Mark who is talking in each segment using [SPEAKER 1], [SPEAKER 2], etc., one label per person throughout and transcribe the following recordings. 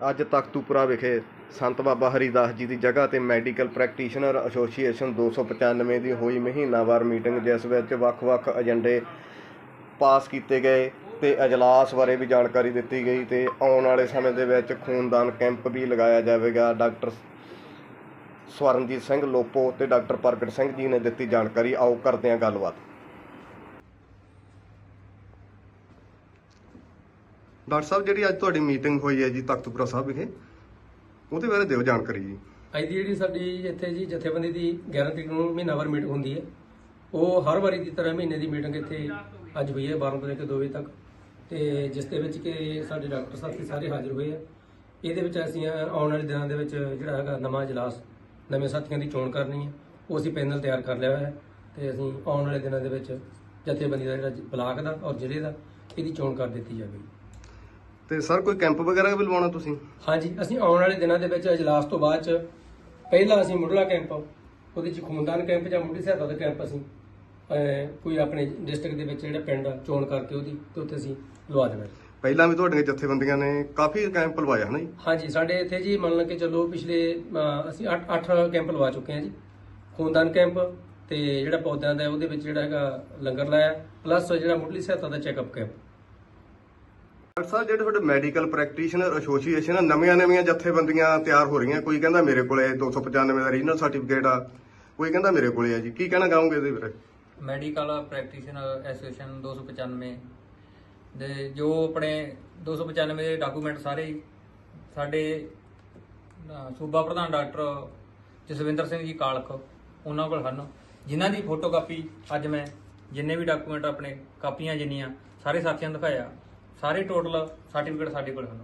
[SPEAKER 1] ਅੱਜ ਤਖਤੂਪੁਰਾ ਵਿਖੇ ਸੰਤ ਬਾਬਾ ਹਰੀਦਾਸ ਜੀ ਦੀ ਜਗ੍ਹਾ ਤੇ ਮੈਡੀਕਲ ਪ੍ਰੈਕਟੀਸ਼ਨਰ ਐਸੋਸੀਏਸ਼ਨ 295 ਦੀ ਹੋਈ ਮਹੀਨਾਵਾਰ ਮੀਟਿੰਗ, ਜਿਸ ਵਿੱਚ ਵੱਖ-ਵੱਖ ਏਜੰਡੇ ਪਾਸ ਕੀਤੇ ਗਏ ਤੇ ਅਜਲਾਸ ਬਾਰੇ ਵੀ ਜਾਣਕਾਰੀ ਦਿੱਤੀ ਗਈ ਤੇ ਆਉਣ ਵਾਲੇ ਸਮੇਂ ਦੇ ਵਿੱਚ ਖੂਨਦਾਨ ਕੈਂਪ ਵੀ ਲਗਾਇਆ ਜਾਵੇਗਾ। ਡਾਕਟਰ ਸਵਰਨਜੀਤ ਸਿੰਘ ਲੋਪੋ ਤੇ ਡਾਕਟਰ ਪ੍ਰਗਟ ਸਿੰਘ ਜੀ ਨੇ ਦਿੱਤੀ ਜਾਣਕਾਰੀ। ਆਓ ਕਰਦੇ ਹਾਂ ਗੱਲਬਾਤ। ਡਾਕਟਰ ਸਾਹਿਬ, ਜਿਹੜੀ ਅੱਜ ਤੁਹਾਡੀ ਮੀਟਿੰਗ ਹੋਈ ਹੈ ਜੀ ਤਖਤਪੁਰਾ ਸਾਹਿਬ ਵਿਖੇ, ਉਹਦੇ ਬਾਰੇ ਦਿਓ ਜਾਣਕਾਰੀ ਜੀ।
[SPEAKER 2] ਅੱਜ ਦੀ ਜਿਹੜੀ ਸਾਡੀ ਇੱਥੇ ਜੀ ਜਥੇਬੰਦੀ ਦੀ 11 ਤਰੀਕ ਨੂੰ ਮਹੀਨਾਵਾਰ ਮੀਟਿੰਗ ਹੁੰਦੀ ਹੈ। ਉਹ ਹਰ ਵਾਰੀ ਦੀ ਤਰ੍ਹਾਂ ਮਹੀਨੇ ਦੀ ਮੀਟਿੰਗ ਇੱਥੇ ਅੱਜ ਹੋਈ ਹੈ 12 ਤੋਂ ਲੈ ਕੇ 2 ਵਜੇ ਤੱਕ। ਤੇ ਜਿਸ ਦੇ ਵਿੱਚ ਕਿ ਸਾਡੇ ਡਾਕਟਰ ਸਾਥੀ ਸਾਰੇ ਹਾਜ਼ਰ ਹੋਏ ਆ। ਇਹਦੇ ਵਿੱਚ ਅਸੀਂ ਆਉਣ ਵਾਲੇ ਦਿਨਾਂ ਦੇ ਵਿੱਚ ਜਿਹੜਾ ਹੈਗਾ ਨਵਾਂ ਇਜਲਾਸ, ਨਵੇਂ ਸਾਥੀਆਂ ਦੀ ਚੋਣ ਕਰਨੀ ਹੈ। ਉਹ ਅਸੀਂ ਪੈਨਲ ਤਿਆਰ ਕਰ ਲਿਆ ਹੋਇਆ ਹੈ ਤੇ ਅਸੀਂ ਆਉਣ ਵਾਲੇ ਦਿਨਾਂ ਦੇ ਵਿੱਚ ਜਥੇਬੰਦੀ ਦਾ ਜਿਹੜਾ ਬਲਾਕ ਦਾ ਔਰ ਜ਼ਿਲ੍ਹੇ ਦਾ, ਇਹਦੀ ਚੋਣ ਕਰ ਦਿੱਤੀ ਜਾਵੇਗੀ।
[SPEAKER 1] ਤੇ ਸਰ ਕੋਈ ਕੈਂਪ ਵਗੈਰਾ ਵੀ ਲਵਾਉਣਾ ਤੁਸੀਂ?
[SPEAKER 2] ਹਾਂਜੀ ਅਸੀਂ ਆਉਣ ਵਾਲੇ ਦਿਨਾਂ ਦੇ ਵਿੱਚ ਇਜਲਾਸ ਤੋਂ ਬਾਅਦ ਚ ਪਹਿਲਾਂ ਅਸੀਂ ਮੁੱਢਲਾ ਕੈਂਪ ਉਹਦੇ ਚ ਖੂਨਦਾਨ ਕੈਂਪ ਜਾਂ ਮੁੱਢਲੀ ਸਹਾਇਤਾ ਦਾ ਕੈਂਪ ਅਸੀਂ ਕੋਈ ਆਪਣੇ ਡਿਸਟ੍ਰਿਕਟ ਦੇ ਵਿੱਚ ਜਿਹੜਾ ਪਿੰਡ ਆ, ਚੋਣ ਕਰਕੇ ਉਹਦੀ ਤੇ ਉੱਥੇ ਅਸੀਂ ਲਵਾ ਦੇਣਾ
[SPEAKER 1] ਪਹਿਲਾਂ ਵੀ ਤੁਹਾਡੀਆਂ ਜਥੇਬੰਦੀਆਂ ਨੇ ਕਾਫੀ ਕੈਂਪ ਲਵਾਇਆ ਹਨਾ ਜੀ?
[SPEAKER 2] ਹਾਂਜੀ ਸਾਡੇ ਇੱਥੇ ਜੀ ਮੰਨ ਲਓ ਕਿ ਚੱਲੋ ਪਿਛਲੇ ਅਸੀਂ 8 8 ਕੈਂਪ ਲਵਾ ਚੁੱਕੇ ਹਾਂ ਜੀ। ਖੂਨਦਾਨ ਕੈਂਪ ਤੇ ਜਿਹੜਾ ਪੌਦਿਆਂ ਦਾ ਉਹਦੇ ਵਿੱਚ ਜਿਹੜਾ ਹੈਗਾ ਲੰਗਰ ਲਾਇਆ ਪਲੱਸ ਜਿਹੜਾ ਮੁੱਢਲੀ ਸਹਾਇਤਾ ਦਾ ਚੈੱਕਅਪ ਕੈਂਪ।
[SPEAKER 1] ਡਾਕਟਰ ਸਾਹਿਬ, ਜਿਹੜੇ ਤੁਹਾਡੇ ਮੈਡੀਕਲ ਪ੍ਰੈਕਟੀਸ਼ਨਰ ਐਸੋਸੀਏਸ਼ਨ ਨਵੀਆਂ-ਨਵੀਆਂ ਜਥੇਬੰਦੀਆਂ ਤਿਆਰ ਹੋ ਰਹੀਆਂ, ਕੋਈ ਕਹਿੰਦਾ ਮੇਰੇ ਕੋਲੇ 295 ਦਾ ਰੀਜਨਲ ਸਰਟੀਫਿਕੇਟ ਆ, ਕੋਈ ਕਹਿੰਦਾ ਮੇਰੇ ਕੋਲੇ ਆ ਜੀ, ਕੀ ਕਹਿਣਾ ਚਾਹੋਗੇ ਇਹਦੇ ਬਾਰੇ?
[SPEAKER 3] ਮੈਡੀਕਲ ਪ੍ਰੈਕਟੀਸ਼ਨਰ ਐਸੋਸੀਏਸ਼ਨ 295 ਦੇ, ਜੋ ਆਪਣੇ 295 ਦੇ ਡਾਕੂਮੈਂਟ ਸਾਰੇ ਸਾਡੇ ਸੂਬਾ ਪ੍ਰਧਾਨ ਡਾਕਟਰ ਜਸਵਿੰਦਰ ਸਿੰਘ ਜੀ ਕਾਲਖ, ਉਹਨਾਂ ਕੋਲ ਹਨ। ਜਿਨ੍ਹਾਂ ਦੀ ਫੋਟੋਕਾਪੀ ਅੱਜ ਮੈਂ, ਜਿੰਨੇ ਵੀ ਡਾਕੂਮੈਂਟ ਆਪਣੇ, ਕਾਪੀਆਂ ਜਿੰਨੀਆਂ, ਸਾਰੇ ਸਾਥੀਆਂ ਨੂੰ ਦਿਖਾਇਆ। ਸਾਰੇ ਟੋਟਲ ਸਰਟੀਫਿਕੇਟ ਸਾਡੇ ਕੋਲ ਹਨ।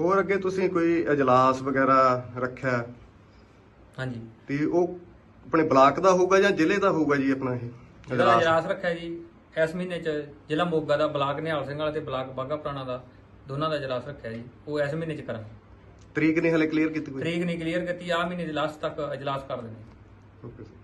[SPEAKER 1] ਹੋਰ ਅੱਗੇ ਤੁਸੀਂ ਕੋਈ ਅਜਲਾਸ ਵਗੈਰਾ ਰੱਖਿਆ?
[SPEAKER 3] ਹਾਂਜੀ।
[SPEAKER 1] ਤੇ ਉਹ ਆਪਣੇ ਬਲਾਕ ਦਾ ਹੋਊਗਾ ਜਾਂ ਜ਼ਿਲ੍ਹੇ ਦਾ ਹੋਊਗਾ ਜੀ ਆਪਣਾ ਇਹ
[SPEAKER 3] ਜਿਹੜਾ ਇਜਲਾਸ ਰੱਖਿਆ ਜੀ। ਇਸ ਮਹੀਨੇ ਚ ਜ਼ਿਲ੍ਹਾ ਮੋਗਾ ਦਾ ਬਲਾਕ ਨਿਹਾਲ ਸਿੰਘ ਵਾਲਾ ਤੇ ਬਲਾਕ ਬਾਗਾ ਪੁਰਾਣਾ ਦਾ ਦੋਨਾਂ ਦਾ ਇਜਲਾਸ ਰੱਖਿਆ ਜੀ। ਉਹ ਇਸ ਮਹੀਨੇ ਚ ਕਰਾਂਗੇ।
[SPEAKER 1] ਤਰੀਕ ਨਹੀਂ ਹਲੇ ਕਲੀਅਰ ਕੀਤੀ ਕੋਈ?
[SPEAKER 3] ਤਰੀਕ ਨਹੀਂ ਕਲੀਅਰ ਕੀਤੀ ਆ ਮਹੀਨੇ ਦੇ ਲਾਸਟ ਤੱਕ ਇਜਲਾਸ ਕਰ ਦੇਣੇ
[SPEAKER 1] ਓਕੇ ਸਰ